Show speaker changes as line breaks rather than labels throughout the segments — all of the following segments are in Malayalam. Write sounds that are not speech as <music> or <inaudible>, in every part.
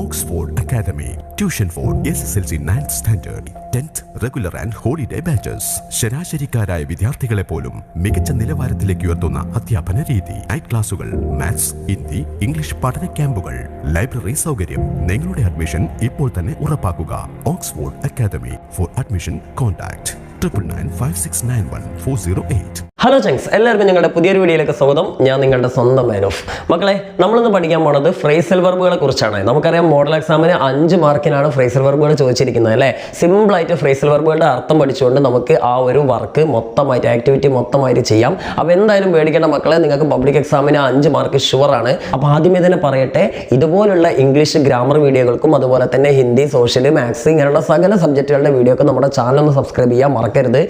Oxford Academy tuition for S S L C ninth standard tenth regular and holiday batches ശരാശരിക്കാരായ വിദ്യാർത്ഥികളെ പോലും മികച്ച നിലവാരത്തിലേക്ക് ഉയർത്തുന്ന അധ്യാപന രീതി. നൈറ്റ് ക്ലാസുകൾ മാത്സ് ഹിന്ദി ഇംഗ്ലീഷ് പഠന ക്യാമ്പുകൾ. ലൈബ്രറി സൗകര്യം നിങ്ങളുടെ അഡ്മിഷൻ ഇപ്പോൾ തന്നെ ഉറപ്പാക്കുക. Oxford Academy for admission contact triple nine five six nine one four zero eight
hello ചങ്സ് എല്ലാവർക്കും ഞങ്ങളുടെ പുതിയൊരു വീഡിയോയിലേക്ക് സ്വാഗതം. ഞാൻ നിങ്ങളുടെ സ്വന്തം മാൻ ഓഫ് മക്കളെ നമ്മളിന്ന് പഠിക്കാൻ പോണത് ഫ്രേസൽ വെർബുകളെ കുറിച്ചാണ്. നമുക്കറിയാം മോഡൽ എക്സാമിന് അഞ്ച് മാർക്കിനാണ് ഫ്രേസൽ വെർബുകൾ ചോദിച്ചിരിക്കുന്നത് അല്ലേ? സിമ്പിൾ ആയിട്ട് ഫ്രേസൽ വെർബുകളുടെ അർത്ഥം പഠിച്ചുകൊണ്ട് നമുക്ക് ആ ഒരു വർക്ക് മൊത്തമായിട്ട് ആക്ടിവിറ്റി മൊത്തമായിട്ട് ചെയ്യാം. അപ്പോൾ എന്തായാലും പേടിക്കേണ്ട മക്കളെ നിങ്ങൾക്ക് പബ്ലിക് എക്സാമിന് അഞ്ച് മാർക്ക് ഷുവറാണ് അപ്പോൾ ആദ്യമേ തന്നെ പറയട്ടെ. ഇതുപോലുള്ള ഇംഗ്ലീഷ് ഗ്രാമർ വീഡിയോകൾക്കും അതുപോലെ തന്നെ ഹിന്ദി സോഷ്യൽ മാത്സ് ഇങ്ങനെയുള്ള സകല സബ്ജക്റ്റുകളുടെ വീഡിയോ ഒക്കെ നമ്മുടെ ചാനൽ ഒന്ന് സബ്സ്ക്രൈബ് ചെയ്യാൻ മറക്കരുത്.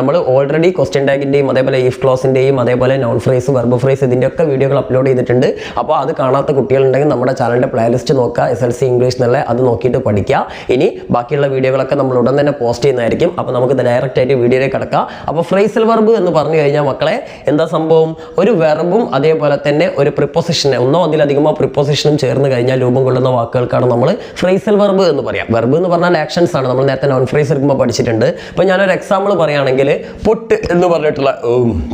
നമ്മൾ ഓൾറെഡി ക്വസ്റ്റ്യൻ ടാഗിന്റെയും ഇഫ് ക്ലോസിന്റെയും അതേപോലെ നോൺ ഫ്രേസ് വെർബ് ഫ്രേസ് ഇതിന്റെ ഒക്കെ വീഡിയോകൾ അപ്ലോഡ് ചെയ്തിട്ടുണ്ട്. അപ്പോൾ അത് കാണാത്ത കുട്ടികളുണ്ടെങ്കിൽ നമ്മുടെ ചാനലിന്റെ പ്ലേലിസ്റ്റ് നോക്കുക എസ് എൽ സി ഇംഗ്ലീഷ് എന്നുള്ള അത് നോക്കിയിട്ട് പഠിക്കുക. ഇനി ബാക്കിയുള്ള വീഡിയോകളൊക്കെ നമ്മൾ ഉടൻ തന്നെ പോസ്റ്റ് ചെയ്യുന്നതായിരിക്കും. അപ്പോൾ നമുക്ക് ഡയറക്റ്റ് ആയിട്ട് വീഡിയോയിലേക്ക് കിടക്കാം. അപ്പോൾ ഫ്രേസൽ വെർബ് എന്ന് പറഞ്ഞു കഴിഞ്ഞാൽ മക്കളെ എന്താ സംഭവം? ഒരു വെർബും അതേപോലെ തന്നെ ഒരു പ്രിപ്പോസിഷൻ ഒന്നോ അതിലധികമോ പ്രിപ്പോസിഷനും ചേർന്ന് കഴിഞ്ഞാൽ രൂപം കൊള്ളുന്ന വാക്കുകൾക്കാണ് നമ്മൾ ഫ്രേസൽ വെർബ് എന്ന് പറയാം. വെർബ് എന്ന് പറഞ്ഞാൽ ആക്ഷൻസ് ആണ്. നമ്മൾ നേരത്തെ നോൺ ഫ്രേസ് എടുക്കുമ്പോൾ പഠിച്ചിട്ടുണ്ട്. അപ്പോൾ ഞാനൊരു എക്സാമ്പിൾ പറയുകയാണെങ്കിൽ പൊട്ട് എന്ന് പറഞ്ഞിട്ടുള്ള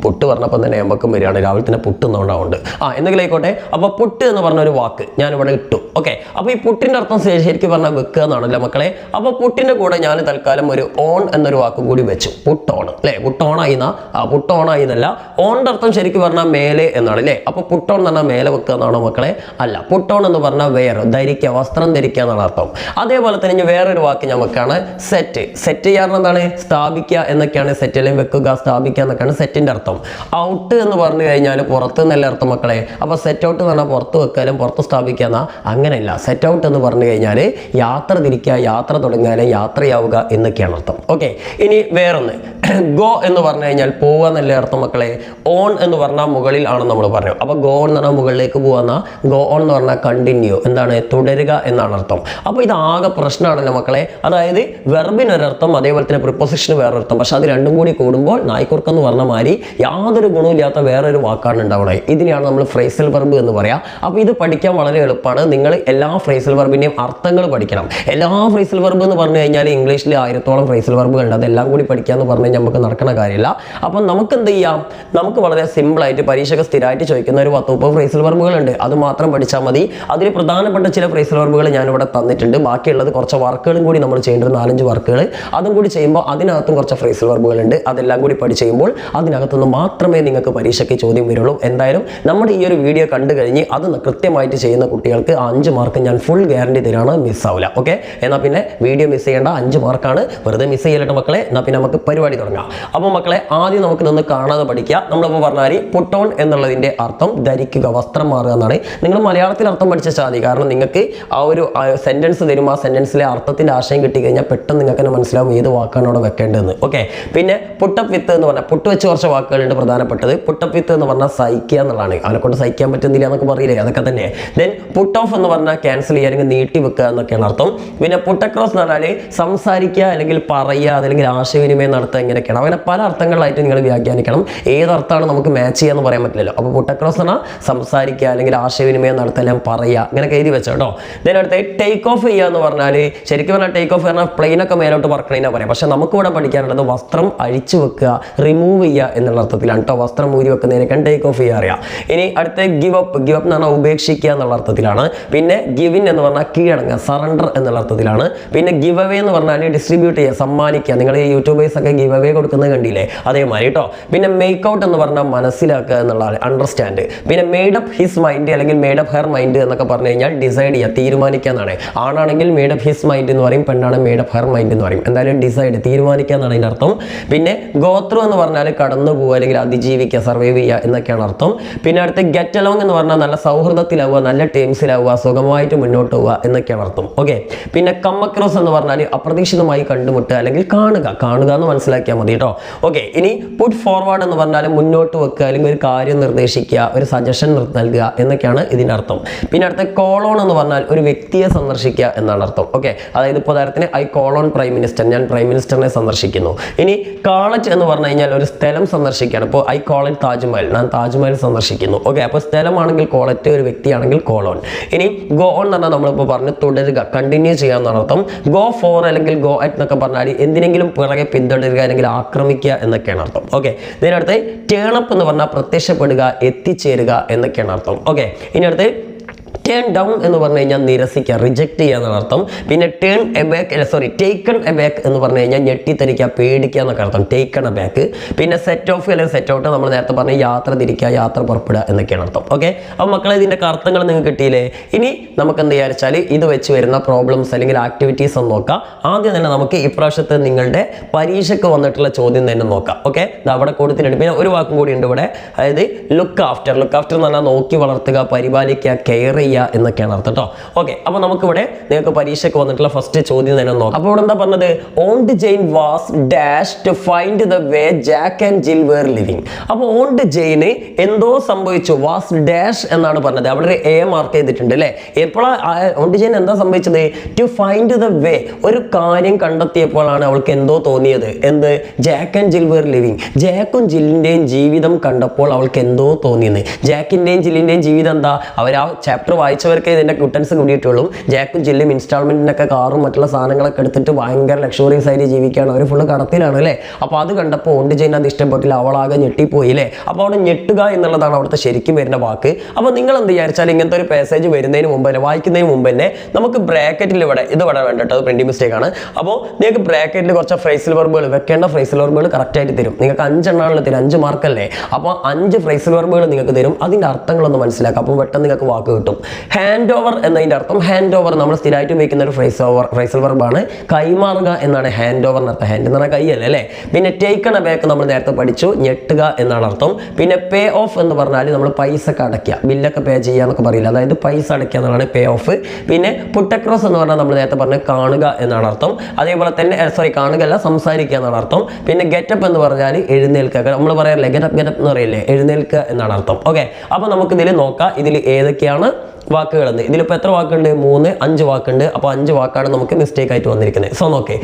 പൊട്ട് പറഞ്ഞപ്പം തന്നെ നമുക്കും വരികയാണ്. രാവിലെ തന്നെ പുട്ട് എന്നുകൊണ്ടാവുണ്ട് ആ എന്തെങ്കിലും ആയിക്കോട്ടെ അപ്പോൾ പുട്ട് എന്ന് പറഞ്ഞ ഒരു വാക്ക് ഞാനിവിടെ ഇട്ടു. ഓക്കെ. അപ്പോൾ ഈ പുട്ടിന്റെ അർത്ഥം ശരി- ശരിക്കും പറഞ്ഞാൽ വെക്കുക എന്നാണല്ലോ മക്കളെ? അപ്പോൾ പുട്ടിന്റെ കൂടെ ഞാൻ തൽക്കാലം ഒരു ഓൺ എന്നൊരു വാക്കും കൂടി വെച്ചു. പുട്ടോൺ അല്ലേ? പുട്ടോണായി എന്നാ? ആ പുട്ടോണായി എന്നല്ല. ഓണിന്റെ അർത്ഥം ശരിക്കും പറഞ്ഞാൽ മേലെ എന്നാണ് അല്ലേ? അപ്പോൾ പുട്ടോൺ എന്ന് പറഞ്ഞാൽ മേലെ വെക്കുക എന്നാണോ മക്കളെ? അല്ല പുട്ടോൺ എന്ന് പറഞ്ഞാൽ വെയർ ധരിക്കുക വസ്ത്രം ധരിക്കുക എന്നാണ് അർത്ഥം. അതേപോലെ തന്നെ ഇനി വേറൊരു വാക്ക് ഞാൻ വെക്കുകയാണ് സെറ്റ് സെറ്റ് ചെയ്യാറുണ്ട് എന്താണ്? സ്ഥാപിക്കുക എന്നൊക്കെയാണ്. സെറ്റ് അല്ലെങ്കിൽ വെക്കുക സ്ഥാപിക്കുക എന്നൊക്കെയാണ് സെറ്റിന്റെ അർത്ഥം. ഔട്ട് എന്ന് പറഞ്ഞു കഴിഞ്ഞാൽ പുറത്ത് എന്നല്ല അർത്ഥം മക്കളെ. അപ്പോൾ സെറ്റ് ഔട്ട് എന്ന് പറഞ്ഞാൽ പുറത്ത് വെക്കാനും പുറത്ത് സ്ഥാപിക്കുക എന്നാൽ അങ്ങനെയല്ല. സെറ്റ് ഔട്ട് എന്ന് പറഞ്ഞു കഴിഞ്ഞാൽ യാത്ര തിരിക്കുക യാത്ര തുടങ്ങാനും യാത്രയാവുക എന്നൊക്കെയാണ് അർത്ഥം. ഓക്കെ ഇനി വേറൊന്ന്. <coughs> ഗോ എന്ന് പറഞ്ഞു കഴിഞ്ഞാൽ പോവുക എന്നല്ല അർത്ഥം മക്കളെ? ഓൺ എന്ന് പറഞ്ഞാൽ മുകളിൽ ആണെന്ന് നമ്മൾ പറഞ്ഞു. അപ്പോൾ ഗോ എന്ന് പറഞ്ഞാൽ മുകളിലേക്ക് പോകുന്ന ഗോ ഓൺ എന്ന് പറഞ്ഞാൽ കണ്ടിന്യൂ എന്താണ്? തുടരുക എന്നാണ് അർത്ഥം. അപ്പോൾ ഇത് ആകെ പ്രശ്നമാണല്ലോ മക്കളെ. അതായത് വെർബിനൊരർത്ഥം അതേപോലെ തന്നെ പ്രിപ്പോസിഷന് വേറൊരർത്ഥം. പക്ഷേ അത് രണ്ടും കൂടി കൂടുമ്പോൾ നായ്ക്കുറുക്കെന്ന് എന്ന് പറഞ്ഞ മാതിരി യാതൊരു ഗുണമില്ലാത്ത വേറൊരു വാക്കാണ് ഉണ്ടാവുന്നത്. ഇതിനെയാണ് നമ്മൾ ഫ്രേസൽ വെർബ് എന്ന് പറയാം. അപ്പോൾ ഇത് പഠിക്കാൻ വളരെ എളുപ്പമാണ്. നിങ്ങൾ എല്ലാ ഫ്രേസൽ വർബിന്റെയും അർത്ഥങ്ങൾ പഠിക്കണം. എല്ലാ ഫ്രേസൽ വെർബ് എന്ന് പറഞ്ഞു കഴിഞ്ഞാൽ ഇംഗ്ലീഷിൽ ആയിരത്തോളം ഫ്രേസൽ വെർബുകൾ ഉണ്ട് അതെല്ലാം കൂടി പഠിക്കുക എന്ന് പറഞ്ഞു കഴിഞ്ഞാൽ നമുക്ക് നടക്കുന്ന കാര്യമില്ല. അപ്പം നമുക്ക് എന്ത് ചെയ്യാം? നമുക്ക് വളരെ സിമ്പിളായിട്ട് പരീക്ഷയ്ക്ക് സ്ഥിരമായിട്ട് ചോദിക്കുന്ന ഒരു പത്ത് മുപ്പത് ഫ്രേസൽ വർബുകളുണ്ട് അത് മാത്രം പഠിച്ചാൽ മതി. അതിൽ പ്രധാനപ്പെട്ട ചില ഫ്രേസൽ വെർബുകൾ ഞാനിവിടെ തന്നിട്ടുണ്ട്. ബാക്കിയുള്ളത് കുറച്ച് വർക്കുകളും കൂടി നമ്മൾ ചെയ്യേണ്ട ഒരു നാലഞ്ച് വർക്കുകൾ അതും കൂടി ചെയ്യുമ്പോൾ അതിനകത്തും കുറച്ച് ഫ്രേസൽ വർബുകളുണ്ട് അതെല്ലാം കൂടി പഠിച്ചു കഴിയുമ്പോൾ അതിനകത്തുനിന്ന് മാത്രമേ നിങ്ങൾക്ക് പരീക്ഷയ്ക്ക് ചോദ്യം വരുള്ളൂ. എന്തായാലും നമ്മുടെ ഈ ഒരു വീഡിയോ കണ്ടു കഴിഞ്ഞ് അത് കൃത്യമായിട്ട് ചെയ്യുന്ന കുട്ടികൾക്ക് ആ അഞ്ച് മാർക്ക് ഞാൻ ഫുൾ ഗ്യാരണ്ടി തരാണ് മിസ്സാവില്ല ഓക്കെ എന്നാൽ പിന്നെ വീഡിയോ മിസ് ചെയ്യേണ്ട അഞ്ച് മാർക്കാണ് വെറുതെ മിസ് ചെയ്യലട്ടെ മക്കളെ? എന്നാൽ പിന്നെ നമുക്ക് പരിപാടി തുടങ്ങാം. അപ്പോൾ മക്കളെ ആദ്യം നമുക്ക് നിന്ന് കാണാതെ പഠിക്കുക. നമ്മളിപ്പോൾ പറഞ്ഞാൽ പുട്ടോൺ എന്നുള്ളതിന്റെ അർത്ഥം ധരിക്കുക വസ്ത്രം മാറുക എന്നാണ്. നിങ്ങൾ മലയാളത്തിൽ അർത്ഥം പഠിച്ചാൽ മതി. കാരണം നിങ്ങൾക്ക് ആ ഒരു സെന്റൻസ് തരും. ആ സെന്റൻസിലെ അർത്ഥത്തിന്റെ ആശയം കിട്ടിക്കഴിഞ്ഞാൽ പെട്ടെന്ന് നിങ്ങൾക്ക് തന്നെ മനസ്സിലാവും ഏത് വാക്കാണ് അവിടെ വെക്കേണ്ടതെന്ന്. ഓക്കെ പിന്നെ പുട്ടപ്പ് വിത്ത് എന്ന് പറഞ്ഞാൽ പുട്ട് വെച്ച് കുറച്ച് വാക്കുകളുണ്ട് പ്രധാനപ്പെട്ടത് പുട്ടപ്പിത്ത് എന്ന് പറഞ്ഞാൽ സഹിക്കുക എന്നുള്ളതാണ്. അവനെ കൊണ്ട് സഹിക്കാൻ പറ്റുന്നില്ല എന്നൊക്കെ പറയില്ലേ? അതൊക്കെ തന്നെ. ദെൻ പുട്ട് ഓഫ് എന്ന് പറഞ്ഞാൽ ക്യാൻസൽ ചെയ്യുക അല്ലെങ്കിൽ നീട്ടി വെക്കുക എന്നൊക്കെയാണ് അർത്ഥം. പിന്നെ പുട്ടക്രോസ് എന്ന് പറഞ്ഞാൽ സംസാരിക്കുക അല്ലെങ്കിൽ പറയുക അല്ലെങ്കിൽ ആശയവിനിമയം നടത്തുക ഇങ്ങനെയൊക്കെയാണ്. അങ്ങനെ പല അർത്ഥങ്ങളിലായിട്ട് നിങ്ങൾ വ്യാഖ്യാനിക്കണം. ഏത് അർത്ഥമാണ് നമുക്ക് മാച്ച് ചെയ്യാന്ന് പറയാൻ പറ്റില്ലല്ലോ. അപ്പോൾ പുട്ടക്രോസ് എന്ന് പറഞ്ഞാൽ സംസാരിക്കുക അല്ലെങ്കിൽ ആശയവിനിമയം അല്ലെങ്കിൽ പറയുക അങ്ങനെയൊക്കെ എഴുതി വെച്ചോ കേട്ടോ ദെൻ അടുത്ത് ടേക്ക് ഓഫ് ചെയ്യുക എന്ന് പറഞ്ഞാൽ ശരിക്കും പറഞ്ഞാൽ ടേക്ക് ഓഫ് പറഞ്ഞാൽ പ്ലെയിനൊക്കെ മേലോട്ട് പറക്കണേനാ പറയാം. പക്ഷേ നമുക്ക് ഇവിടെ പഠിക്കാനുള്ളത് വസ്ത്രം അഴിച്ചു വെക്കുക റിമൂവ് ചെയ്യുക എന്നുള്ള അർത്ഥത്തിലാണ്. കേട്ടോ വസ്ത്രം ഊരി വെക്കുന്നതിനൊക്കെയാണ് ടേക്ക് ഓഫ് ചെയ്യാറിയ ഇനി അടുത്ത ഗിവ് അപ്പ് ഗിവ് അപ്പ് എന്ന് പറഞ്ഞാൽ ഉപേക്ഷിക്കുക എന്നുള്ള അർത്ഥത്തിലാണ്. പിന്നെ ഗിവിൻ എന്ന് പറഞ്ഞാൽ കീഴടങ്ങുക സറണ്ടർ എന്നുള്ള അർത്ഥത്തിലാണ്. പിന്നെ ഗിവ് അവേ എന്ന് പറഞ്ഞാൽ ഡിസ്ട്രിബ്യൂട്ട് ചെയ്യുക സമ്മാനിക്കുക. നിങ്ങൾ ഈ യൂട്യൂബേഴ്സ് ഒക്കെ ഗിവ് അവേ കൊടുക്കുന്നത് കണ്ടില്ലേ? അതേമാതിരി കേട്ടോ. പിന്നെ മേക്ക് ഔട്ട് എന്ന് പറഞ്ഞാൽ മനസ്സിലാക്കുക എന്നുള്ള അണ്ടർസ്റ്റാൻഡ് പിന്നെ മെയ്ഡ് അപ്പ് ഹിസ് മൈൻഡ് അല്ലെങ്കിൽ മെയ്ഡ് അപ്പ് ഹെയർ മൈൻഡ് എന്നൊക്കെ പറഞ്ഞു കഴിഞ്ഞാൽ ഡിസൈഡ് ചെയ്യുക തീരുമാനിക്കുക എന്നാണ്. ആണാണെങ്കിൽ മെയ്ഡ് അപ്പ് ഹിസ് മൈൻഡ് എന്ന് പറയും പെണ്ണാണ് മെയ്ഡ് അപ്പ് ഹെയർ മൈൻഡ് എന്ന് പറയും. എന്തായാലും ഡിസൈഡ് തീരുമാനിക്കുക എന്നാണ് അതിന്റെ അർത്ഥം. പിന്നെ ഗോത്രം എന്ന് പറഞ്ഞാൽ കടന്നു പോവുക അല്ലെങ്കിൽ അതിജീവിക്കുക സർവൈവ് ചെയ്യുക എന്നൊക്കെയാണ് അർത്ഥം. പിന്നെ അടുത്ത് ഗെറ്റ് അലോങ് എന്ന് പറഞ്ഞാൽ നല്ല സൗഹൃദത്തിലാവുക നല്ല ടീംസിലാവുക സുഖമായിട്ട് മുന്നോട്ട് പോവുക എന്നൊക്കെയാണ് അർത്ഥം. ഓക്കെ പിന്നെ കമ്മക്രോസ് എന്ന് പറഞ്ഞാൽ അപ്രതീക്ഷിതമായി കണ്ടുമുട്ടുക അല്ലെങ്കിൽ കാണുക. കാണുക എന്ന് മനസ്സിലാക്കിയാൽ മതി കേട്ടോ. ഓക്കെ ഇനി പുട്ട് ഫോർവേഡ് എന്ന് പറഞ്ഞാൽ മുന്നോട്ട് വെക്കുക അല്ലെങ്കിൽ ഒരു കാര്യം നിർദ്ദേശിക്കുക ഒരു സജഷൻ നൽകുക എന്നൊക്കെയാണ് ഇതിന്റെ അർത്ഥം. പിന്നെ അടുത്ത കോളോൺ എന്ന് പറഞ്ഞാൽ ഒരു വ്യക്തിയെ സന്ദർശിക്കുക എന്നാണ് അർത്ഥം. ഓക്കെ അതായത് ഇപ്പോൾ ഉദാഹരണത്തിന് ഐ കോളോൺ പ്രൈം മിനിസ്റ്റർ ഞാൻ പ്രൈം മിനിസ്റ്ററിനെ സന്ദർശിക്കുന്നു. ഇനി കാളറ്റ് എന്ന് പറഞ്ഞു കഴിഞ്ഞാൽ ഒരു സ്ഥലം സ്ഥലം സന്ദർശിക്കുകയാണ്. ഇപ്പോൾ ഐ കോൾ താജ്മഹൽ ഞാൻ താജ്മഹൽ സന്ദർശിക്കുന്നു. ഓക്കെ അപ്പോൾ സ്ഥലമാണെങ്കിൽ കോളറ്റ് ഒരു വ്യക്തിയാണെങ്കിൽ കോളോൺ ഇനി ഗോ ഓൺ എന്ന് പറഞ്ഞാൽ നമ്മളിപ്പോൾ പറഞ്ഞു തുടരുക. കണ്ടിന്യൂ ചെയ്യാന്നാണ് അർത്ഥം. ഗോ ഫോർ അല്ലെങ്കിൽ ഗോ അറ്റ് എന്നൊക്കെ പറഞ്ഞാൽ എന്തിനെങ്കിലും പിറകെ പിന്തുടരുക അല്ലെങ്കിൽ ആക്രമിക്കുക എന്നൊക്കെയാണ് അർത്ഥം. ഓക്കെ ഇതിനടുത്ത് ടേണപ്പ് എന്ന് പറഞ്ഞാൽ പ്രത്യക്ഷപ്പെടുക എത്തിച്ചേരുക എന്നൊക്കെയാണ് അർത്ഥം. ഓക്കെ ഇനി അടുത്ത് ടേൺ ഡൗൺ എന്ന് പറഞ്ഞു കഴിഞ്ഞാൽ നിരസിക്കുക റിജക്റ്റ് ചെയ്യുക എന്നാണ് അർത്ഥം. പിന്നെ turn aback sorry taken aback എന്ന് പറഞ്ഞു കഴിഞ്ഞാൽ ഞെട്ടിത്തെരിക്കുക പേടിക്കുക എന്നൊക്കെ അർത്ഥം. ടേക്കൺ എബാക്ക് പിന്നെ സെറ്റ് ഓഫ് അല്ലെങ്കിൽ സെറ്റ് ഔട്ട് നമ്മൾ നേരത്തെ പറഞ്ഞ യാത്ര തിരിക്കുക യാത്ര പുറപ്പെടുക എന്നൊക്കെയാണ് അർത്ഥം. ഓക്കെ അപ്പോൾ മക്കളെ ഇതിന്റെ അർത്ഥങ്ങൾ നിങ്ങൾക്ക് കിട്ടിയില്ലേ? ഇനി നമുക്ക് എന്ത് വിചാരിച്ചാൽ ഇത് വെച്ച് വരുന്ന പ്രോബ്ലംസ് അല്ലെങ്കിൽ ആക്ടിവിറ്റീസ് ഒന്ന് നോക്കാം. ആദ്യം തന്നെ നമുക്ക് ഇപ്രാവശ്യത്തെ നിങ്ങളുടെ പരീക്ഷയ്ക്ക് വന്നിട്ടുള്ള ചോദ്യം തന്നെ നോക്കാം. ഓക്കെ അവിടെ കൊടുത്തിട്ടുണ്ട്. പിന്നെ ഒരു വാക്കും കൂടി ഉണ്ട് ഇവിടെ. അതായത് ലുക്ക് ആഫ്റ്റർ ലുക്ക് ആഫ്റ്റർ എന്ന് പറഞ്ഞാൽ നോക്കി വളർത്തുക പരിപാലിക്കുക കെയർ ചെയ്യുക എന്നൊക്കെയാണ് അർത്ഥം കേട്ടോ ഓക്കെ അപ്പോൾ നമുക്കിവിടെ നിങ്ങൾക്ക് പരീക്ഷയ്ക്ക് വന്നിട്ടുള്ള ഫസ്റ്റ് ചോദ്യം തന്നെ നോക്കാം. അപ്പോൾ ഇവിടെ എന്താ പറഞ്ഞത്? Aunt Jane was dash to find the way Jack and Jill were living അപ്പോൾ ഓണ്ട് ജെയിന് എന്തോ സംഭവിച്ചു? വാസ് ഡാഷ് എന്നാണ് പറഞ്ഞത്. അവിടെ എ മാർക്ക് ചെയ്തിട്ടുണ്ട് അല്ലേ? എപ്പോഴാണ് ഓണ്ട് ജെയിൻ എന്താ സംഭവിച്ചത്? ടു ഫൈൻഡ് ദ വേ ഒരു കാര്യം കണ്ടെത്തിയപ്പോഴാണ് അവൾക്ക് എന്തോ തോന്നിയത്. എന്ത്? Jack and Jill were living ജാക്കും ജില്ലിന്റെയും ജീവിതം കണ്ടപ്പോൾ അവൾക്ക് എന്തോ തോന്നിയത് ജാക്കിന്റെയും ജില്ലിന്റെയും ജീവിതം എന്താ? അവർ ആ ചാപ്റ്റർ വായിച്ചവർക്ക് ഇതിന്റെ കുട്ടൻസ് കൂടിയിട്ടുള്ളൂ. ജാക്കും ജില്ലും ഇൻസ്റ്റാൾമെന്റിനൊക്കെ കാറും മറ്റുള്ള സാധനങ്ങളൊക്കെ എടുത്തിട്ട് ഭയങ്കര ലക്ഷറീസ് ആയിട്ട് ജീവിക്കുകയാണ്. അവർ ഫുള്ള് കടത്തിലാണ് അല്ലേ? അപ്പോൾ അത് കണ്ടപ്പോൾ ഓണ്ട് ചെയ്യുന്ന അത് ഇഷ്ടപ്പെട്ടില്ല. അവളാകെ ഞെട്ടിപ്പോയി അല്ലേ? അപ്പോൾ അവിടെ ഞെട്ടുക എന്നുള്ളതാണ് അവിടുത്തെ ശരിക്കും വരുന്ന വാക്ക്. അപ്പോൾ നിങ്ങൾ എന്ത് വിചാരിച്ചാൽ ഇങ്ങനത്തെ ഒരു പാസേജ് വരുന്നതിന് മുമ്പ് തന്നെ വായിക്കുന്നതിന് മുമ്പ് തന്നെ നമുക്ക് ബ്രാക്കറ്റിൽ ഇവിടെ ഇത് ഇവിടെ വേണ്ടിട്ട് അത് പ്രിന്റിംഗ് മിസ്റ്റേക്ക് ആണ്. അപ്പോൾ നിങ്ങൾക്ക് ബ്രാക്കറ്റിൽ കുറച്ച് ഫ്രൈസിൽ വർബുകൾ വെക്കേണ്ട ഫ്രൈസിൽ വർബുകൾ കറക്റ്റായിട്ട് തരും. നിങ്ങൾക്ക് അഞ്ചെണ്ണാണല്ലോ തരും അഞ്ച് മാർക്കല്ലേ അപ്പോൾ അഞ്ച് ഫ്രൈസിൽ വർബുകൾ നിങ്ങൾക്ക് തരും. അതിന്റെ അർത്ഥങ്ങളൊന്ന് മനസ്സിലാക്കാം അപ്പോൾ പെട്ടെന്ന് നിങ്ങൾക്ക് വാക്ക് കിട്ടും. ഹാൻഡ് ഓവർ എന്നതിന്റെ അർത്ഥം ഹാൻഡ് ഓവർ നമ്മൾ സ്ഥിരമായിട്ട് ഉപയോഗിക്കുന്ന ഒരു ഫ്രൈസ് ഓവർ ഫ്രൈസൽ വർബാണ് കൈമാറുക എന്നാണ് ഹാൻഡ് ഓവർ എന്നർത്ഥം ഹാൻഡ് എന്ന് പറഞ്ഞാൽ കൈയല്ലേ അല്ലേ പിന്നെ ടേക്കൺ അബേക്ക് ബാക്ക് നമ്മൾ നേരത്തെ പഠിച്ചു ഞെട്ടുക എന്നാണ് അർത്ഥം. പിന്നെ പേ ഓഫ് എന്ന് പറഞ്ഞാൽ നമ്മൾ പൈസ ഒക്കെ അടയ്ക്കുക ബില്ലൊക്കെ പേ ചെയ്യുക എന്നൊക്കെ പറയില്ല? അതായത് പൈസ അടയ്ക്കുക എന്നാണ് പേ ഓഫ് പിന്നെ പുട്ടക്രോസ് എന്ന് പറഞ്ഞാൽ നമ്മൾ നേരത്തെ പറഞ്ഞ കാണുക എന്നാണ് അർത്ഥം. അതേപോലെ തന്നെ സോറി കാണുക അല്ല സംസാരിക്കുക എന്നാണ് അർത്ഥം. പിന്നെ ഗെറ്റപ്പ് എന്ന് പറഞ്ഞാൽ എഴുന്നേൽക്കുക. നമ്മൾ പറയാറില്ലേ ഗെറ്റപ്പ് ഗെറ്റപ്പ് എന്ന് പറയില്ലേ? എഴുന്നേൽക്കുക എന്നാണ് അർത്ഥം. ഓക്കെ അപ്പോൾ നമുക്ക് ഇതിൽ നോക്കാം ഇതിൽ ഏതൊക്കെയാണ് വാക്കുകളെന്ന്. ഇതിലിപ്പോൾ എത്ര വാക്കുണ്ട്? മൂന്ന് അഞ്ച് വാക്കുണ്ട്. അപ്പോൾ അഞ്ച് വാക്കാണ് നമുക്ക് മിസ്റ്റേക്ക് ആയിട്ട് വന്നിരിക്കുന്നത്. സോ നോക്കേ.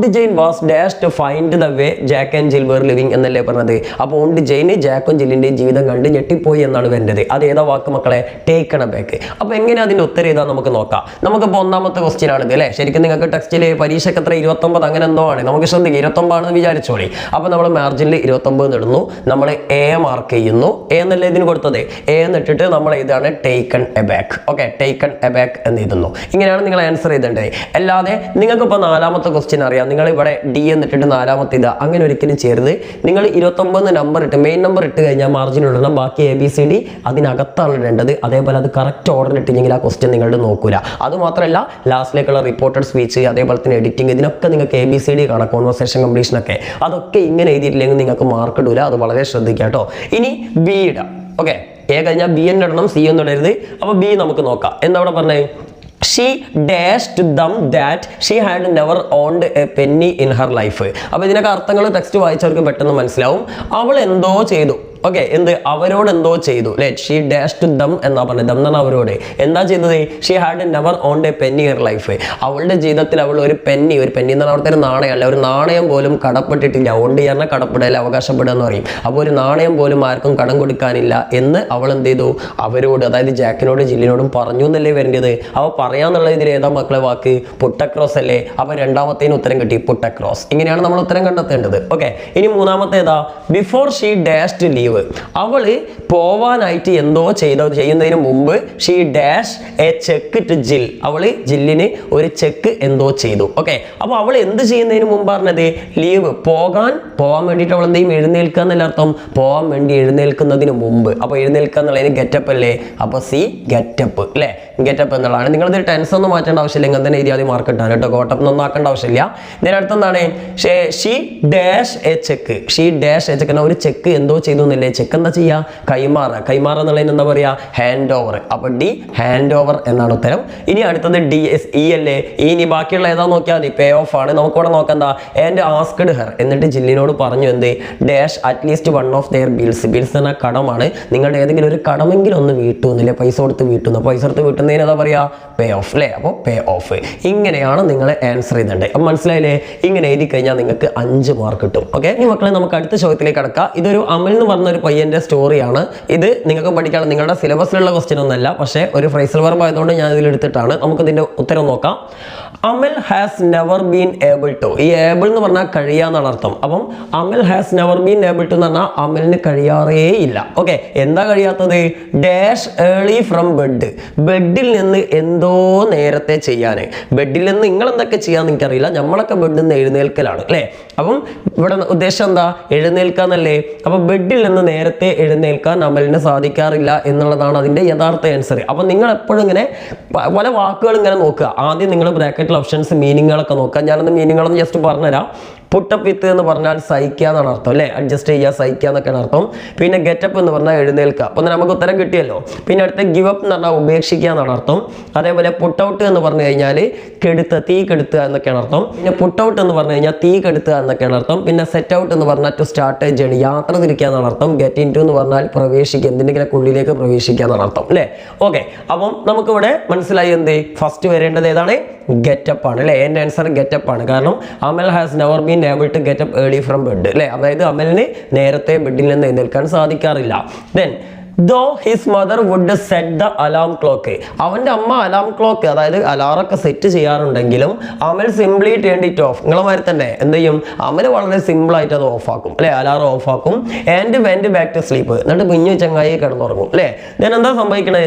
The Jane was dash to find the way Jack and Jill were living എന്നല്ലേ പറഞ്ഞത്? അപ്പോൾ ഓൺ ഡി ജെയിന് ജാക്കും ജില്ലിന്റെയും ജീവിതം കണ്ട് ഞെട്ടിപ്പോയി എന്നാണ് വരേണ്ടത്. അത് ഏതാ വാക്ക് മക്കളെ? ടേക്കണ ബാക്ക് അപ്പോൾ എങ്ങനെ അതിന്റെ ഉത്തരം ഏതാ നമുക്ക് നോക്കാം. നമുക്കിപ്പോൾ ഒന്നാമത്തെ ക്വസ്റ്റ്യൻ ആണ് അല്ലേ? ശരിക്കും നിങ്ങൾക്ക് ടെക്സ്റ്റിൽ പരീക്ഷയ്ക്ക് എത്ര? ഇരുപത്തൊമ്പത് അങ്ങനെ എന്തോ ആണ്. നമുക്ക് ശ്രദ്ധിക്കുക ഇരുപത്തൊമ്പതാണെന്ന് വിചാരിച്ചോളി. അപ്പോൾ നമ്മൾ മാർജിനിൽ ഇരുപത്തൊമ്പത് ഇടുന്നു. നമ്മൾ എ മാർക്ക് ചെയ്യുന്നു. എ എന്നല്ലേ ഇതിന് കൊടുത്തത്? എ എന്നിട്ടിട്ട് നമ്മൾ ഇതാണ് taken aback okay taken aback എന്ന് എഴുതുന്നു. ഇങ്ങനെയാണ് നിങ്ങൾ ആൻസർ ചെയ്തേണ്ടത് അല്ലാതെ നിങ്ങൾക്ക് ഇപ്പോൾ നാലാമത്തെ ക്വസ്റ്റ്യൻ അറിയാം. നിങ്ങൾ ഇവിടെ ഡി എന്നിട്ടിട്ട് നാലാമത്തെ ഇതാ. അങ്ങനെ ഒരിക്കലും ചേർന്ന് നിങ്ങൾ ഇരുപത്തൊമ്പത് നമ്പർ ഇട്ട് മെയിൻ നമ്പർ ഇട്ട് കഴിഞ്ഞാൽ മാർജിൻ ഇടണം. ബാക്കി എ ബി സി ഡി അതിനകത്താണ് ഇടേണ്ടത്. അതേപോലെ അത് കറക്റ്റ് ഓർഡർ ഇട്ടില്ലെങ്കിൽ ആ ക്വസ്റ്റ്യൻ നിങ്ങളുടെ നോക്കൂല. അതുമാത്രമല്ല ലാസ്റ്റിലേക്കുള്ള റിപ്പോർട്ടഡ് സ്പീച്ച് അതേപോലെ തന്നെ എഡിറ്റിംഗ് ഇതിനൊക്കെ നിങ്ങൾക്ക് എ ബി സി ഡി കാണാം. കോൺവെർസേഷൻ കംപ്ലീഷൻ ഒക്കെ. അതൊക്കെ ഇങ്ങനെ എഴുതിയിട്ടില്ലെങ്കിൽ നിങ്ങൾക്ക് മാർക്ക് ഇടൂല. അത് വളരെ ശ്രദ്ധിക്കാം കേട്ടോ. ഇനി ബി ഇടാം. ഓക്കെ എ കഴിഞ്ഞാൽ ബി എന്ന് ഇടണം സി എന്ന് ഇടരുത്. അപ്പോൾ ബി നമുക്ക് നോക്കാം. എന്താ പറഞ്ഞേ? She dash to them that she had never owned a penny in her life അപ്പോൾ ഇതിനൊക്കെ അർത്ഥങ്ങൾ ടെക്സ്റ്റ് വായിച്ചവർക്ക് പെട്ടെന്ന് മനസ്സിലാവും. അവൾ എന്തോ ചെയ്തു. ഓക്കെ എന്ത്? അവരോട് എന്തോ ചെയ്തു. Let she dash to them എന്നാ പറഞ്ഞത് ദം എന്നാണ് അവരോട്. എന്താ ചെയ്തത്? She had never own a penny her life അവളുടെ ജീവിതത്തിൽ അവൾ ഒരു പെന്നി ഒരു പെന്നി എന്ന് പറഞ്ഞാൽ അവിടുത്തെ ഒരു നാണയമല്ല. ഒരു നാണയം പോലും കടപ്പെട്ടിട്ടില്ല. ഓണ്ട് ഇയറിനെ കടപ്പെടൽ അവകാശപ്പെടുക എന്ന് പറയും. അപ്പോൾ ഒരു നാണയം പോലും ആർക്കും കടം കൊടുക്കാനില്ല എന്ന് അവൾ എന്ത് ചെയ്തു? അവരോട് അതായത് ജാക്കിനോടും ജില്ലിനോടും പറഞ്ഞു എന്നല്ലേ വരേണ്ടത്? അവ പറയാന്നുള്ള ഇതിൽ ഏതാ മക്കളെ വാക്ക്? പുട്ടക്രോസ് അല്ലേ? അപ്പോൾ രണ്ടാമത്തേന് ഉത്തരം കിട്ടി പുട്ടക്രോസ്. ഇങ്ങനെയാണ് നമ്മൾ ഉത്തരം കണ്ടെത്തേണ്ടത്. ഓക്കെ ഇനി മൂന്നാമത്തേതാ. Before she dash to leave അവൾ പോവാനായിട്ട് എന്തോ ചെയ്ത ചെയ്യുന്നതിന് മുമ്പ് she dash a cheque to Jill അവൾ ജില്ലിന് ഒരു ചെക്ക് എന്തോ ചെയ്തു. ഓക്കെ അപ്പോൾ അവൾ എന്ത് ചെയ്യുന്നതിന് മുമ്പ് പറഞ്ഞത്? ലീവ് പോകാൻ പോകാൻ വേണ്ടിയിട്ട് അവൾ എന്തെങ്കിലും എഴുന്നേൽക്കുക എന്നല്ല അർത്ഥം. പോകാൻ വേണ്ടി എഴുന്നേൽക്കുന്നതിന് മുമ്പ്. അപ്പോൾ എഴുന്നേൽക്കുക എന്നുള്ളതിന് ഗെറ്റപ്പ് അല്ലേ? അപ്പോൾ സി ഗെറ്റപ്പ് അല്ലേ? ഗെറ്റപ്പ് എന്നുള്ളതാണ്. നിങ്ങളിത് ടെൻസ് ഒന്നും മാറ്റേണ്ട ആവശ്യമില്ല. ഇങ്ങനെ തന്നെ എഴുതിയാൽ മാർക്ക് ഇട്ടാണ് കേട്ടോ. കോട്ടപ്പ് നന്നാക്കേണ്ട ആവശ്യമില്ല. ഇതിനടുത്ത് എന്താണ് she dash a cheque she dash a cheque ഒരു ചെക്ക് എന്തോ ചെയ്തു ശരിയല്ലേ ചെക്ക് എന്താ ചെയ്യുക കൈമാറ. കൈമാറുക എന്നുള്ളതിന് എന്താ പറയുക ഹാൻഡ് ഓവർ അപ്പോൾ ഡി ഹാൻഡ് ഓവർ എന്നാണ് ഉത്തരം. ഇനി അടുത്തത് ഡി എസ് ഇ അല്ലേ ഇനി ബാക്കിയുള്ള ഏതാ നോക്കിയാൽ മതി? പേ ഓഫ് ആണ്. നമുക്കിവിടെ നോക്കാം എന്താ? ആൻഡ് ആസ്കഡ് ഹെർ എന്നിട്ട് ജില്ലിനോട് പറഞ്ഞു എന്ത്? Dash at least one of their bills bills എന്ന കടമാണ്. നിങ്ങളുടെ ഏതെങ്കിലും ഒരു കടമെങ്കിലും ഒന്ന് വീട്ടുന്നില്ലേ? പൈസ കൊടുത്ത് വീട്ടുന്നു. പൈസ കൊടുത്ത് വീട്ടുന്നതിന് എന്താ പറയുക പേ ഓഫ് അല്ലേ അപ്പോൾ പേ ഓഫ് ഇങ്ങനെയാണ് നിങ്ങൾ ആൻസർ ചെയ്യുന്നുണ്ട്. അപ്പം മനസ്സിലായില്ലേ? ഇങ്ങനെ എഴുതി കഴിഞ്ഞാൽ നിങ്ങൾക്ക് അഞ്ച് മാർക്ക് കിട്ടും. ഓക്കെ ഇനി മക്കളെ നമുക്ക് അടുത്ത ചോദ്യത്തിലേക്ക് കടക്കാം. ഇതൊരു അമൽ എന്ന് പറഞ്ഞ ഒരു പയ്യന്റെ സ്റ്റോറിയാണ് ഇത് നിങ്ങൾക്ക് പഠിക്കാൻ നിങ്ങളുടെ സിലബസിലുള്ള ക്വസ്റ്റ്യൻ ഒന്നല്ല പക്ഷേ ഒരു ഫ്രൈസൽ വർബ് ആയതുകൊണ്ട് ഞാൻ ഇതിൽ എടുത്തിട്ടാണ്. നമുക്ക് ഇതിന്റെ ഉത്തരം നോക്കാം. Amal has never been able to ഈ ഏബിൾ എന്ന് പറഞ്ഞാൽ കഴിയാന്നാണ് അർത്ഥം. അപ്പം Amal has never been able to എന്ന് പറഞ്ഞാൽ അമലിന് കഴിയാറേ ഇല്ല. ഓക്കെ എന്താ കഴിയാത്തത്? ഡാഷ് ഏർലി ഫ്രം ബെഡ് ബെഡിൽ നിന്ന് എന്തോ നേരത്തെ ചെയ്യാൻ. ബെഡിൽ നിന്ന് നിങ്ങൾ എന്തൊക്കെ ചെയ്യാന്ന് എനിക്കറിയില്ല. നമ്മളൊക്കെ ബെഡിൽ നിന്ന് എഴുന്നേൽക്കലാണ്. അല്ലേ? അപ്പം ഇവിടെ ഉദ്ദേശം എന്താ? എഴുന്നേൽക്കാന്നല്ലേ? അപ്പൊ ബെഡിൽ നിന്ന് നേരത്തെ എഴുന്നേൽക്കാൻ അമലിന് സാധിക്കാറില്ല എന്നുള്ളതാണ് അതിന്റെ യഥാർത്ഥ ആൻസർ അപ്പൊ നിങ്ങൾ എപ്പോഴും ഇങ്ങനെ പല വാക്കുകൾ ഇങ്ങനെ നോക്കുക. ആദ്യം നിങ്ങൾ ബ്രാക്കറ്റിൽ ഓപ്ഷൻസ് മീനിങ്ങുകളൊക്കെ നോക്കുക. ഞാനൊന്ന് മീനിങ്ങുകളൊന്ന് ജസ്റ്റ് പറഞ്ഞുതരാം. പുട്ടപ്പ് വിത്ത് എന്ന് പറഞ്ഞാൽ സഹിക്കുക എന്നാണ് അർത്ഥം അല്ലേ? അഡ്ജസ്റ്റ് ചെയ്യുക സഹിക്കുക എന്നൊക്കെയാണ് അർത്ഥം. പിന്നെ ഗെറ്റപ്പ് എന്ന് പറഞ്ഞാൽ എഴുന്നേൽക്കുക. അപ്പം നമുക്ക് ഉത്തരം കിട്ടിയല്ലോ. പിന്നെ അടുത്ത ഗിവ് അപ്പ് എന്ന് പറഞ്ഞാൽ ഉപേക്ഷിക്കുക എന്നാണ് അർത്ഥം. അതേപോലെ പുട്ട് ഔട്ട് എന്ന് പറഞ്ഞു കഴിഞ്ഞാൽ കെടുത്ത് തീ കെടുത്തുക എന്നൊക്കെയാണ് അർത്ഥം. പിന്നെ പുട്ട് ഔട്ട് എന്ന് പറഞ്ഞു കഴിഞ്ഞാൽ തീ കെടുത്തുക എന്നൊക്കെയാണ് അർത്ഥം. പിന്നെ സെറ്റ് ഔട്ട് എന്ന് പറഞ്ഞാൽ ടു സ്റ്റാർട്ട് ജേണി യാത്ര തിരിക്കുക എന്നാണ് അർത്ഥം. ഗെറ്റ് ഇൻ ടു എന്ന് പറഞ്ഞാൽ പ്രവേശിക്കുക എന്തിനെങ്കിലും ഉള്ളിലേക്ക് പ്രവേശിക്കുക എന്നാണ് അർത്ഥം അല്ലേ? ഓക്കെ അപ്പം നമുക്കിവിടെ മനസ്സിലായി എന്ത്? ഫസ്റ്റ് വരേണ്ടത് ഏതാണ്? ഗെറ്റപ്പ് ആണ് അല്ലേ? എന്റെ ആൻസർ ഗെറ്റപ്പ് ആണ്. കാരണം Amal has never been able to get up early from bed അല്ലേ അതായത് അമലിന് നേരത്തെ ബെഡിൽ നിന്ന് എഴുന്നേൽക്കാൻ സാധിക്കാറില്ല. Then though his mother would set the alarm clock അവന്റെ അമ്മ അലാം ക്ലോക്ക് അതായത് അലാറൊക്കെ set ചെയ്യാറുണ്ടെങ്കിലും Amal simply turn it off നിങ്ങളമാതിരി തന്നെ എന്ത് ചെയ്യും? അമൽ വളരെ സിമ്പിളായിട്ട് അത് ഓഫാക്കും അല്ലെ alarm ഓഫാക്കും and went back to sleep എന്നിട്ട് കുഞ്ഞു ചങ്ങായി കിടന്നുറങ്ങും അല്ലേ ഞാൻ എന്താ സംഭവിക്കണേ?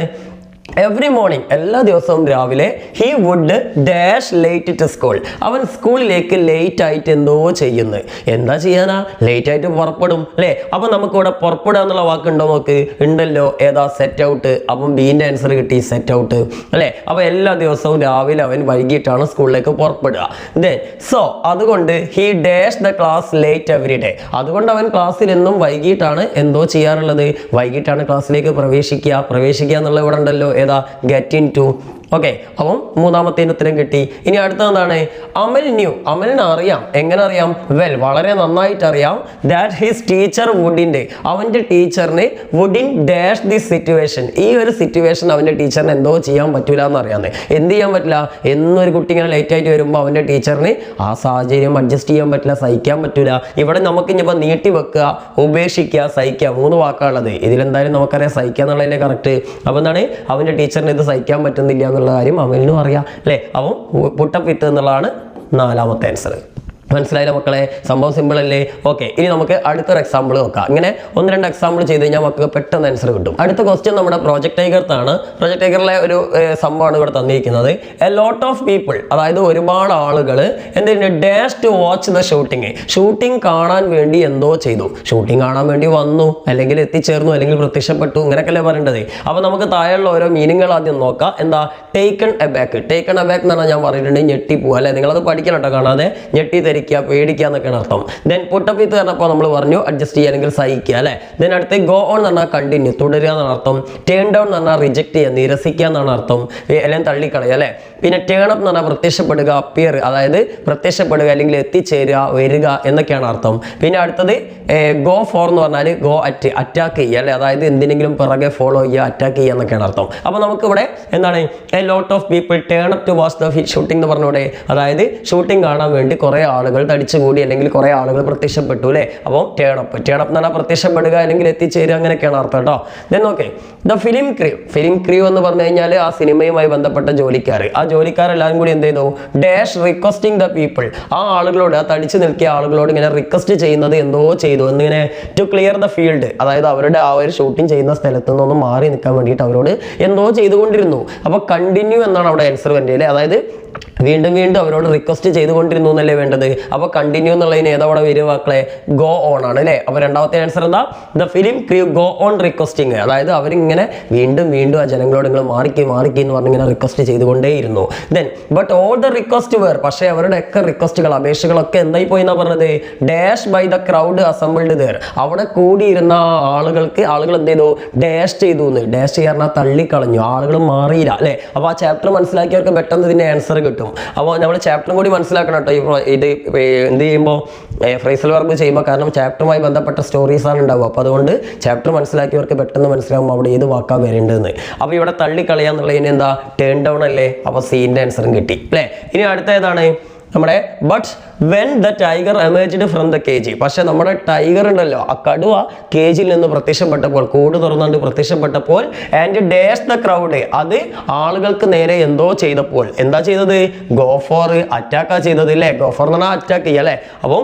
എവറി മോർണിംഗ് എല്ലാ ദിവസവും രാവിലെ he would dash late to school അവൻ സ്കൂളിലേക്ക് ലേറ്റ് ആയിട്ട് എന്തോ ചെയ്യുന്നു. എന്താ ചെയ്യാനാ? ലേറ്റ് ആയിട്ട് പുറപ്പെടും അല്ലേ? അപ്പം നമുക്കിവിടെ പുറപ്പെടുക എന്നുള്ള വാക്കുണ്ടോ നമുക്ക് ഉണ്ടല്ലോ. ഏതാ? സെറ്റ് ഔട്ട് അപ്പം ബീന്റെ ആൻസർ കിട്ടി സെറ്റ് ഔട്ട് അല്ലേ? അപ്പോൾ എല്ലാ ദിവസവും രാവിലെ അവൻ വൈകിട്ടാണ് സ്കൂളിലേക്ക് പുറപ്പെടുക. ദെൻ സോ അതുകൊണ്ട് he dash the class late every day അതുകൊണ്ട് അവൻ ക്ലാസ്സിൽ എന്നും വൈകിട്ടാണ് എന്തോ ചെയ്യാറുള്ളത്. വൈകിട്ടാണ് ക്ലാസ്സിലേക്ക് പ്രവേശിക്കുക. പ്രവേശിക്കുക എന്നുള്ള ഇവിടെ ഉണ്ടല്ലോ. ഏതാ ഗെറ്റ് ഇൻ ടു ഓക്കെ അപ്പം മൂന്നാമത്തെ ഉത്തരം കിട്ടി. ഇനി അടുത്ത എന്താണ്? അമൽ ന്യൂ. അമലിന് അറിയാം. എങ്ങനെ അറിയാം? വെൽ വളരെ നന്നായിട്ട് അറിയാം. ദാറ്റ് ഹിസ് ടീച്ചർ വുഡിന്റെ അവന്റെ ടീച്ചറിന് വുഡിൻ ഡാഷ് ദി സിറ്റുവേഷൻ ഈ ഒരു സിറ്റുവേഷൻ അവന്റെ ടീച്ചറിന് എന്തോ ചെയ്യാൻ പറ്റൂല എന്ന് അറിയാമെന്ന് എന്ത് ചെയ്യാൻ പറ്റില്ല? എന്നൊരു കുട്ടി ഇങ്ങനെ ലേറ്റ് ആയിട്ട് വരുമ്പോൾ അവന്റെ ടീച്ചറിന് ആ സാഹചര്യം അഡ്ജസ്റ്റ് ചെയ്യാൻ പറ്റില്ല സഹിക്കാൻ പറ്റില്ല ഇവിടെ നമുക്ക് ഇനിയിപ്പോൾ നീട്ടി വെക്കുക ഉപേക്ഷിക്കുക സഹിക്കുക. മൂന്ന് വാക്കാണുള്ളത് ഇതിലെന്തായാലും നമുക്കറിയാം സഹിക്കുക എന്നുള്ളതിന്റെ കറക്റ്റ് അപ്പോൾ എന്താണ്? അവന്റെ ടീച്ചറിന് ഇത് സഹിക്കാൻ പറ്റുന്നില്ല കാര്യം അമലിനും അറിയാം അല്ലേ? അപ്പം പുട്ടപ്പ് വിത്ത് എന്നുള്ളതാണ് നാലാമത്തെ ആൻസർ മനസ്സിലായില്ല മക്കളെ? സംഭവം സിമ്പിൾ അല്ലേ? ഓക്കെ ഇനി നമുക്ക് അടുത്തൊരു എക്സാമ്പിൾ നോക്കാം. ഇങ്ങനെ ഒന്ന് രണ്ട് എക്സാമ്പിൾ ചെയ്ത് കഴിഞ്ഞാൽ നമുക്ക് പെട്ടെന്ന് ആൻസർ കിട്ടും. അടുത്ത ക്വസ്റ്റ്യൻ നമ്മുടെ പ്രോജക്ട് ടൈഗർത്താണ് പ്രോജക്ട് ടൈഗറിലെ ഒരു സംഭവമാണ് ഇവിടെ തന്നിരിക്കുന്നത്. എ ലോട്ട് ഓഫ് പീപ്പിൾ അതായത് ഒരുപാട് ആളുകൾ എന്തിനു? Dash to watch the shooting shooting കാണാൻ വേണ്ടി എന്തോ ചെയ്തു. ഷൂട്ടിംഗ് കാണാൻ വേണ്ടി വന്നു അല്ലെങ്കിൽ എത്തിച്ചേർന്നു അല്ലെങ്കിൽ പ്രത്യക്ഷപ്പെട്ടു ഇങ്ങനെയൊക്കെയല്ലേ പറയേണ്ടത്. അപ്പോൾ നമുക്ക് താഴെയുള്ള ഓരോ മീനിങ്ങൾ ആദ്യം നോക്കാം. എന്താ? Taken A back taken A back എന്ന് പറഞ്ഞാൽ ഞാൻ പറഞ്ഞിട്ടുണ്ട് ഞെട്ടി പോവുക അല്ലേ? നിങ്ങളത് പഠിക്കണം കേട്ടോ കാണാതെ. ഞെട്ടി ധരിക്കുക പേടിക്കുക എന്നൊക്കെയാണ് അർത്ഥം. ദെൻ പുട്ടപ്പ് വിത്ത് പറഞ്ഞപ്പോൾ നമ്മൾ പറഞ്ഞു അഡ്ജസ്റ്റ് ചെയ്യുക അല്ലെങ്കിൽ സഹിക്കുക അല്ലേ? ദെൻ അടുത്ത് ഗോ ഓൺ എന്ന് പറഞ്ഞാൽ കണ്ടിന്യൂ തുടരുക എന്നാണ് അർത്ഥം. ടേൺ ഡൗൺ എന്ന് പറഞ്ഞാൽ റിജക്ട് ചെയ്യുക നിരസിക്കുക എന്നാണ് അർത്ഥം. എല്ലാം തള്ളിക്കളയുക അല്ലേ? പിന്നെ ടേൺ അപ്പ് എന്ന് പറഞ്ഞാൽ പ്രത്യക്ഷപ്പെടുക അപ്പിയർ അതായത് പ്രത്യക്ഷപ്പെടുക അല്ലെങ്കിൽ എത്തിച്ചേരുക വരിക എന്നൊക്കെയാണ് അർത്ഥം. പിന്നെ അടുത്തത് ഗോ ഫോർ എന്ന് പറഞ്ഞാൽ ഗോ അറ്റ് അറ്റാക്ക് ചെയ്യുക അല്ലേ? അതായത് എന്തിനെങ്കിലും പിറകെ ഫോളോ ചെയ്യുക അറ്റാക്ക് ചെയ്യുക എന്നൊക്കെയാണ് അർത്ഥം. അപ്പോൾ നമുക്കിവിടെ എന്താണ്? A lot of people turn up to was the shooting എന്ന് പറഞ്ഞൂടെ അതായത് ഷൂട്ടിംഗ് കാണാൻ വേണ്ടി കുറേ ആളുകൾ തടിച്ചുകൂടി അല്ലെങ്കിൽ കുറേ ആളുകൾ പ്രത്യക്ഷപ്പെട്ടു അല്ലേ? അപ്പോൾ ടേണപ്പ് ടേണപ്പ് എന്ന് പറഞ്ഞാൽ പ്രത്യക്ഷപ്പെടുക അല്ലെങ്കിൽ എത്തിച്ചേരുക അങ്ങനെയൊക്കെയാണ് അർത്ഥം കേട്ടോ. Then okay the film crew film crew എന്ന് പറഞ്ഞു കഴിഞ്ഞാൽ ആ സിനിമയുമായി ബന്ധപ്പെട്ട ജോലിക്കാർ ആ ജോലിക്കാരെല്ലാവരും കൂടി എന്ത് ചെയ്തു? ഡാഷ് റിക്വസ്റ്റിംഗ് ദ പീപ്പിൾ ആ ആളുകളോട് ആ തടിച്ചു നിൽക്കിയ ആളുകളോട് ഇങ്ങനെ റിക്വസ്റ്റ് ചെയ്യുന്നത് എന്തോ ചെയ്തു. എന്നിങ്ങനെ ടു ക്ലിയർ ദ ഫീൽഡ് അതായത് അവരുടെ ആ ഒരു ഷൂട്ടിംഗ് ചെയ്യുന്ന സ്ഥലത്ത് നിന്നൊന്ന് മാറി നിൽക്കാൻ വേണ്ടിയിട്ട് അവരോട് എന്തോ ചെയ്തുകൊണ്ടിരുന്നു. അപ്പോൾ കണ്ടിന്യൂ എന്നാണ് അവിടെ ആൻസർ വേണ്ടത് അതായത് വീണ്ടും വീണ്ടും അവരോട് റിക്വസ്റ്റ് ചെയ്തുകൊണ്ടിരുന്നു എന്നല്ലേ വേണ്ടത്? അപ്പോൾ കണ്ടിന്യൂ എന്നുള്ളതിന് ഏതവിടെ വരും മക്കളെ? ഗോ ഓൺ ആണ് അല്ലേ? അപ്പോൾ രണ്ടാമത്തെ ആൻസർ എന്താ? The film crew go on requesting അതായത് അവരിങ്ങനെ വീണ്ടും വീണ്ടും ആ ജനങ്ങളോട് നിങ്ങൾ മാറിക്കി മാറിക്കി എന്ന് പറഞ്ഞിങ്ങനെ request ചെയ്തുകൊണ്ടേയിരുന്നു. Then but all the request were പക്ഷേ അവരുടെ ഒക്കെ റിക്വസ്റ്റുകൾ അപേക്ഷകളൊക്കെ എന്തായി പോയി എന്നാ പറഞ്ഞത്? Dash by the crowd assembled there അവിടെ കൂടിയിരുന്ന ആളുകൾക്ക് ആളുകൾ എന്ത് ചെയ്തു? ഡാഷ് ചെയ്തു ഡാഷ് ചെയ്യാൻ തള്ളിക്കളഞ്ഞു ആളുകൾ മാറിയില്ല അല്ലേ? അപ്പോൾ ആ ചാപ്റ്റർ മനസ്സിലാക്കിയവർക്ക് പെട്ടെന്ന് ഇതിന്റെ ആൻസർ കിട്ടും. അപ്പോൾ നമ്മൾ ചാപ്റ്ററും കൂടി മനസ്സിലാക്കണം കേട്ടോ. ഈ ഇത് എന്ത് ചെയ്യുമ്പോൾ ഫ്രൈസൽ വർക്ക് ചെയ്യുമ്പോൾ കാരണം ചാപ്റ്ററുമായി ബന്ധപ്പെട്ട സ്റ്റോറീസാണ് ഉണ്ടാവുക. അപ്പോൾ അതുകൊണ്ട് ചാപ്റ്റർ മനസ്സിലാക്കിയവർക്ക് പെട്ടെന്ന് മനസ്സിലാവും അവിടെ ഏത് വാക്കാ വരേണ്ടതെന്ന്. അപ്പോൾ ഇവിടെ തള്ളിക്കളയാന്നുള്ളതിന് എന്താ? ടേൺ ഡൗൺ അല്ലേ? അപ്പോൾ സീന്റെ ആൻസറും കിട്ടി. അല്ലേ? ഇനി അടുത്ത ഏതാണ്? നമ്മുടെ but when the tiger emerged from the cage പക്ഷെ നമ്മുടെ ടൈഗർ ഉണ്ടല്ലോ ആ കടുവ കേജിൽ നിന്ന് പ്രത്യക്ഷപ്പെട്ടപ്പോൾ കൂട് തുറന്നുകൊണ്ട് പ്രത്യക്ഷപ്പെട്ടപ്പോൾ ആൻഡ് ഡേസ് ദ ക്രൗഡ് അത് ആളുകൾക്ക് നേരെ എന്തോ ചെയ്തപ്പോൾ എന്താ ചെയ്തത്? ഗോഫോർ അറ്റാക്കാ ചെയ്തത് അല്ലേ ഗോഫോർ എന്ന് പറഞ്ഞാൽ അറ്റാക്ക് ചെയ്യല്ലേ അപ്പം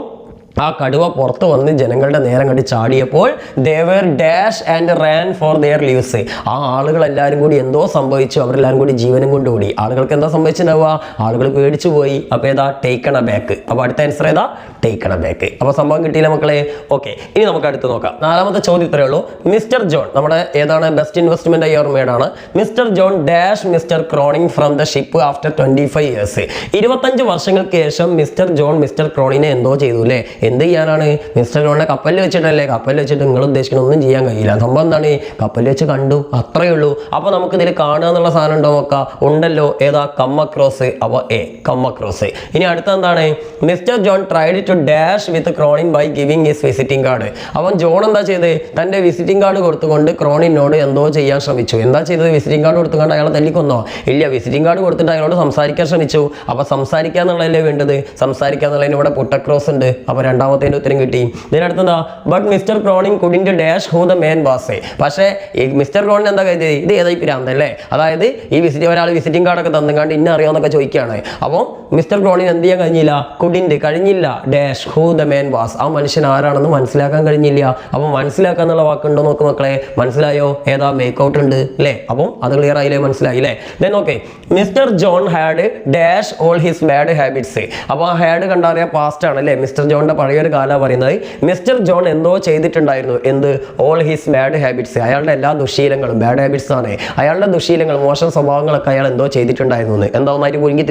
ആ കടുവ പുറത്ത് വന്ന് ജനങ്ങളുടെ നേരം കണ്ട് ചാടിയപ്പോൾ they were dash and ran for their lives ആ ആളുകൾ എല്ലാവരും കൂടി എന്തോ സംഭവിച്ചു. അവരെല്ലാവരും കൂടി ജീവനും കൊണ്ട് ഓടി. ആളുകൾക്ക് എന്താ സംഭവിച്ചിട്ടുണ്ടാവുക? ആളുകൾ പേടിച്ചു പോയി. അപ്പോൾ ഏതാ? ടേക്കണ ബാക്ക് അപ്പോൾ അടുത്ത ആൻസർ ഏതാ? ടേക്കണ ബാക്ക് അപ്പോൾ സംഭവം കിട്ടിയില്ല മക്കളെ? ഓക്കെ ഇനി നമുക്ക് അടുത്ത് നോക്കാം. നാലാമത്തെ ചോദ്യം ഇത്രയേ ഉള്ളൂ. മിസ്റ്റർ ജോൺ നമ്മുടെ ഏതാണ്? ബെസ്റ്റ് ഇൻവെസ്റ്റ്മെന്റ് ആയി ഓർമ്മയാണ് mister John dash mister Cronin from the ship after twenty five years ഇരുപത്തഞ്ച് വർഷങ്ങൾക്ക് ശേഷം മിസ്റ്റർ ജോൺ മിസ്റ്റർ ക്രോണിനെ എന്തോ ചെയ്തു അല്ലേ എന്ത് ചെയ്യാനാണ്? മിസ്റ്റർ ജോണിനെ കപ്പലിൽ വെച്ചിട്ടല്ലേ? കപ്പലിൽ വെച്ചിട്ട് നിങ്ങൾ ഉദ്ദേശിക്കുന്ന ഒന്നും ചെയ്യാൻ കഴിയില്ല. സംഭവം എന്താണ്? കപ്പലിൽ വെച്ച് കണ്ടു. അത്രയേ ഉള്ളൂ. അപ്പോൾ നമുക്ക് ഇതിൽ കാണുക എന്നുള്ള സാധനം ഉണ്ടോ നോക്കാം. ഉണ്ടല്ലോ. ഏതാ? Comma cross. അപ്പോൾ എ കമ്മ ക്രോസ്. ഇനി അടുത്ത എന്താണ്? Mister John tried to dash with Cronin by giving his visiting card അവൻ ജോൺ എന്താ ചെയ്ത്? തന്റെ വിസിറ്റിംഗ് കാർഡ് കൊടുത്തുകൊണ്ട് ക്രോണിനോട് എന്തോ ചെയ്യാൻ ശ്രമിച്ചു. എന്താ ചെയ്തത്? വിസിറ്റിംഗ് കാർഡ് കൊടുത്തുകൊണ്ട് അയാളെ തല്ലിക്കൊന്നോ? ഇല്ല. വിസിറ്റിംഗ് കാർഡ് കൊടുത്തിട്ട് അയാളോട് സംസാരിക്കാൻ ശ്രമിച്ചു. അപ്പോൾ സംസാരിക്കുക എന്നുള്ളതല്ലേ വേണ്ടത്? സംസാരിക്കുക എന്നുള്ളതിന് ഇവിടെ പുട്ടക്രോസ് ഉണ്ട്. അപ്പോൾ രണ്ടാമത്തേന്റെ ഉത്തരം കിട്ടി. ഇതിനടുത്തെന്താ but mister Cronin couldn't dash who the man was പക്ഷേ ഈ മിസ്റ്റർ ക്രോണിൻ എന്താ കരുതിയത് ഇത് ഏതായി പിരാന്തല്ലേ അതായത് ഈ വിസിറ്റ് ഒരാൾ വിസിറ്റിംഗ് കാർഡൊക്കെ തന്നുകാണ്ട് ഇന്ന അറിയാമെന്നൊക്കെ ചോദിക്കുകയാണ്. അപ്പോൾ മിസ്റ്റർ ക്രോണിൻ എന്ത് ചെയ്യാൻ കഴിഞ്ഞില്ല? കുഡിന്റെ കഴിഞ്ഞില്ല. Dash who the man was ആ മനുഷ്യൻ ആരാണെന്ന് മനസ്സിലാക്കാൻ കഴിഞ്ഞില്ല. അപ്പോൾ മനസ്സിലാക്കുക എന്നുള്ള വാക്കുണ്ടോ നോക്ക് മക്കളെ. മനസ്സിലായോ? ഏതാ മേക്കൗട്ട് ഉണ്ട് അല്ലേ? അപ്പോൾ അത് ക്ലിയർ ആയില്ലേ? മനസ്സിലായി അല്ലേ? Then okay mister John had dash all his bad habits അപ്പോൾ ആ ഹാഡ് കണ്ടറിയാം പാസ്റ്റ് ആണ് അല്ലേ? മിസ്റ്റർ ജോണിന്റെ പഴയൊരു കാല പറയുന്നത് മിസ്റ്റർ ജോൺ എന്തോ ചെയ്തിട്ടുണ്ടായിരുന്നു എന്ത്? ഓൾ ഹിസ് ബാഡ് ഹാബിറ്റ്സ് അയാളുടെ എല്ലാ ദുശീലങ്ങളും ബാഡ് ഹാബിറ്റ്സ് ആണ്. അയാളുടെ ദുശീലങ്ങൾ മോശം സ്വഭാവങ്ങളൊക്കെ അയാൾ എന്തോ ചെയ്തിട്ടുണ്ടായിരുന്നു എന്ന്. എന്താ ഒന്നായിട്ട് പുഴുങ്ങി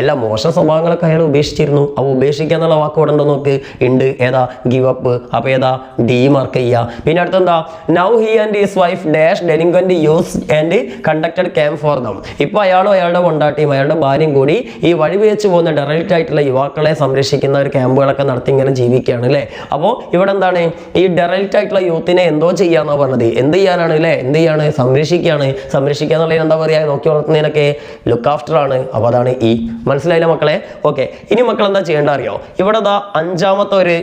എല്ലാ മോശം സ്വഭാവങ്ങളൊക്കെ അയാൾ ഉപേക്ഷിച്ചിരുന്നു. അപ്പോൾ ഉപേക്ഷിക്കുക എന്നുള്ള വാക്ക് ഇവിടെ ഉണ്ടോ നോക്ക്? ഉണ്ട്. ഏതാ? ഗിവ് അപ്പ് അപ്പോൾ ഏതാ? ഡി മാർക്ക് ചെയ്യുക. പിന്നെ അടുത്തെന്താ? Now he and his wife dash delinquent youths and conducted camp for them ഇപ്പോൾ അയാളും അയാളുടെ കൊണ്ടാട്ടിയും അയാളുടെ ഭാര്യയും കൂടി ഈ വഴി വെച്ച് പോകുന്ന ഡയറക്റ്റ് ആയിട്ടുള്ള യുവാക്കളെ സംരക്ഷിക്കുന്ന ഒരു ക്യാമ്പുകളൊക്കെ നടത്തി ഇങ്ങനെ ജീവിക്കുകയാണ് അല്ലേ? അപ്പോൾ ഇവിടെ എന്താണ്? ഈ ഡയറക്റ്റ് ആയിട്ടുള്ള യൂത്തിനെ എന്തോ ചെയ്യാന്നാ പറഞ്ഞത്. എന്ത് ചെയ്യാനാണ് അല്ലേ? എന്ത് ചെയ്യാണ്? സംരക്ഷിക്കുകയാണ്. സംരക്ഷിക്കുക എന്നുള്ളതിന് എന്താ പറയുക നോക്കി വളർത്തുന്നതിനൊക്കെ ലുക്ക് ആഫ്റ്റർ ആണ്. അപ്പോൾ അതാണ് ഈ മനസ്സിലായില്ല മക്കളെ? ഓക്കെ ഇനി മക്കൾ എന്താ ചെയ്യേണ്ട അറിയോ? ഇവിടെ അഞ്ചാമത്തെ ഒരു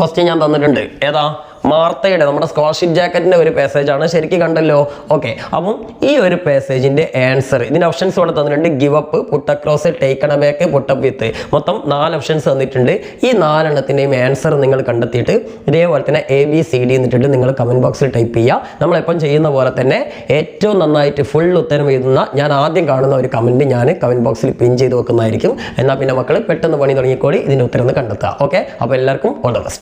ക്വസ്റ്റ്യൻ ഞാൻ തന്നിട്ടുണ്ട്. ഏതാ? മാർത്തയുടെ നമ്മുടെ സ്കോളർഷിപ്പ് ജാക്കറ്റിന്റെ ഒരു പേസേജ് ആണ്. ശരിക്കും കണ്ടല്ലോ? ഓക്കെ അപ്പം ഈ ഒരു പേസേജിന്റെ ആൻസർ ഇതിന്റെ ഓപ്ഷൻസ് ഇവിടെ തന്നിട്ടുണ്ട്. Give up put across taken back put up with മൊത്തം നാല് ഓപ്ഷൻസ് തന്നിട്ടുണ്ട്. ഈ നാലെണ്ണത്തിന്റെയും ആൻസർ നിങ്ങൾ കണ്ടെത്തിയിട്ട് ഇതേപോലെ തന്നെ എ ബി സി ഡി എന്നിട്ടിട്ട് നിങ്ങൾ കമന്റ് ബോക്സിൽ ടൈപ്പ് ചെയ്യുക. നമ്മളെപ്പം ചെയ്യുന്ന പോലെ തന്നെ ഏറ്റവും നന്നായിട്ട് ഫുൾ ഉത്തരം എഴുതുന്ന ഞാൻ ആദ്യം കാണുന്ന ഒരു കമന്റ് ഞാൻ കമന്റ് ബോക്സിൽ പിൻ ചെയ്ത് വെക്കുന്നതായിരിക്കും. എന്നാൽ പിന്നെ മക്കൾ പെട്ടെന്ന് പണി തുടങ്ങിക്കോടി ഇതിന്റെ ഉത്തരം കണ്ടെത്തുക. ഓക്കെ അപ്പോൾ എല്ലാവർക്കും ഓൾ ദ ബെസ്റ്റ്